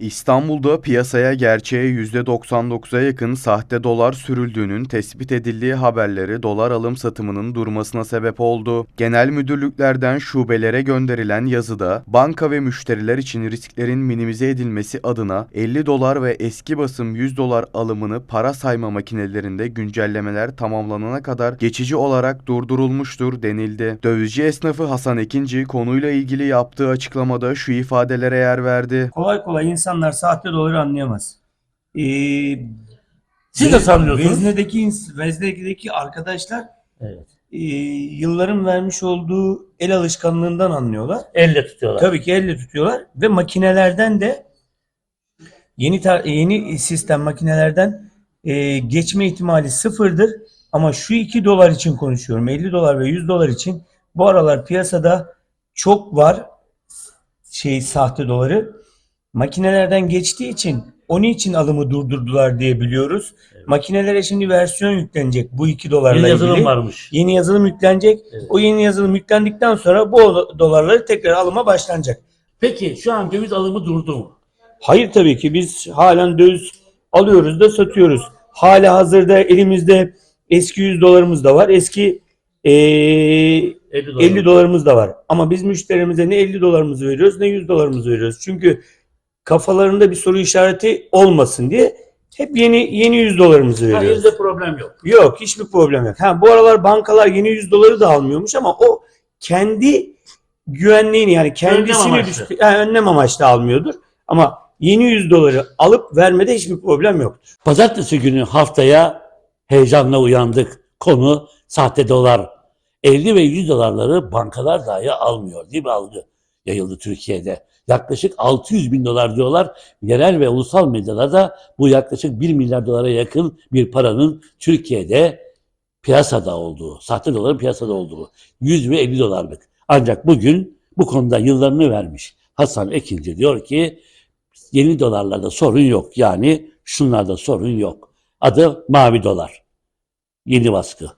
İstanbul'da piyasaya gerçeğe %99'a yakın sahte dolar sürüldüğünün tespit edildiği haberleri dolar alım satımının durmasına sebep oldu. Genel müdürlüklerden şubelere gönderilen yazıda banka ve müşteriler için risklerin minimize edilmesi adına 50 dolar ve eski basım 100 dolar alımını para sayma makinelerinde güncellemeler tamamlanana kadar geçici olarak durdurulmuştur denildi. Dövizci esnafı Hasan Ekinci konuyla ilgili yaptığı açıklamada şu ifadelere yer verdi. Kolay kolay insanlar sahte doları anlayamaz. Ee, Siz de sanmıyorsunuz. Vezne'deki, ins- Vezne'deki arkadaşlar Evet. e, yılların vermiş olduğu el alışkanlığından anlıyorlar. Elle tutuyorlar. Tabii ki elle tutuyorlar ve makinelerden de yeni tar- yeni sistem makinelerden e, geçme ihtimali sıfırdır. Ama şu 2 dolar için konuşuyorum. 50 dolar ve 100 dolar için bu aralar piyasada çok var şey sahte doları. Makinelerden geçtiği için onun için alımı durdurdular diye biliyoruz. Makinelere şimdi versiyon yüklenecek bu 2 dolarla Yeni yazılım ilgili. varmış. Yeni yazılım yüklenecek. Evet. O yeni yazılım yüklendikten sonra bu dolarları tekrar alıma başlanacak. Peki şu an döviz alımı durdu mu? Hayır tabii ki biz halen döviz alıyoruz da satıyoruz. Hala hazırda elimizde eski 100 dolarımız da var. Eski eee 50 dolar. 50 dolarımız da var. Ama biz müşterimize ne 50 dolarımızı veriyoruz ne 100 dolarımızı veriyoruz. Çünkü kafalarında bir soru işareti olmasın diye hep yeni yeni 100 dolarımızı Ha, veriyoruz. yüzde problem yok. Yok hiçbir problem yok. Ha, bu aralar bankalar yeni 100 doları da almıyormuş ama o kendi güvenliğini yani kendisini amaçlı. düştü- ha, önlem amaçlı almıyordur. Ama yeni 100 doları alıp vermede hiçbir problem yoktur. Pazartesi günü haftaya heyecanla uyandık. Konu sahte dolar. 50 ve 100 dolarları bankalar dahi almıyor değil mi algı? Yayıldı Türkiye'de. Yaklaşık 600 bin dolar diyorlar. Yerel ve ulusal medyalarda bu yaklaşık 1 milyar dolara yakın bir paranın Türkiye'de piyasada olduğu, sahte doların piyasada olduğu 100 ve 50 dolarlık. Ancak bugün bu konuda yıllarını vermiş Hasan Ekinci diyor ki yeni dolarlarda sorun yok. Yani şunlarda sorun yok. Adı mavi dolar. Yeni baskı.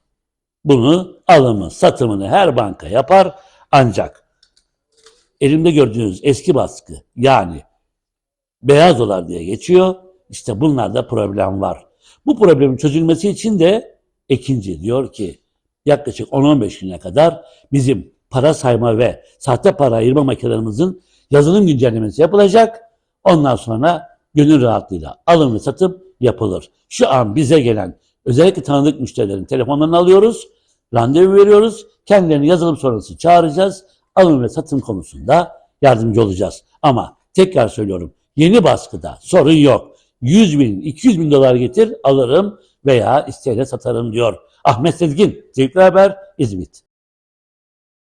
Bunu alımı, satımını her banka yapar. Ancak elimde gördüğünüz eski baskı yani beyaz dolar diye geçiyor. İşte bunlarda problem var. Bu problemin çözülmesi için de Ekinci diyor ki yaklaşık 10-15 güne kadar bizim para sayma ve sahte para ayırma makinelerimizin yazılım güncellemesi yapılacak. Ondan sonra gönül rahatlığıyla alım ve satım yapılır. Şu an bize gelen özellikle tanıdık müşterilerin telefonlarını alıyoruz, randevu veriyoruz. Kendilerini yazılım sonrası çağıracağız. Alım ve satım konusunda yardımcı olacağız. Ama tekrar söylüyorum yeni baskıda sorun yok. 100 bin, 200 bin dolar getir alırım veya isteğiyle satarım diyor. Ahmet Sezgin, Zevkli Haber, İzmit.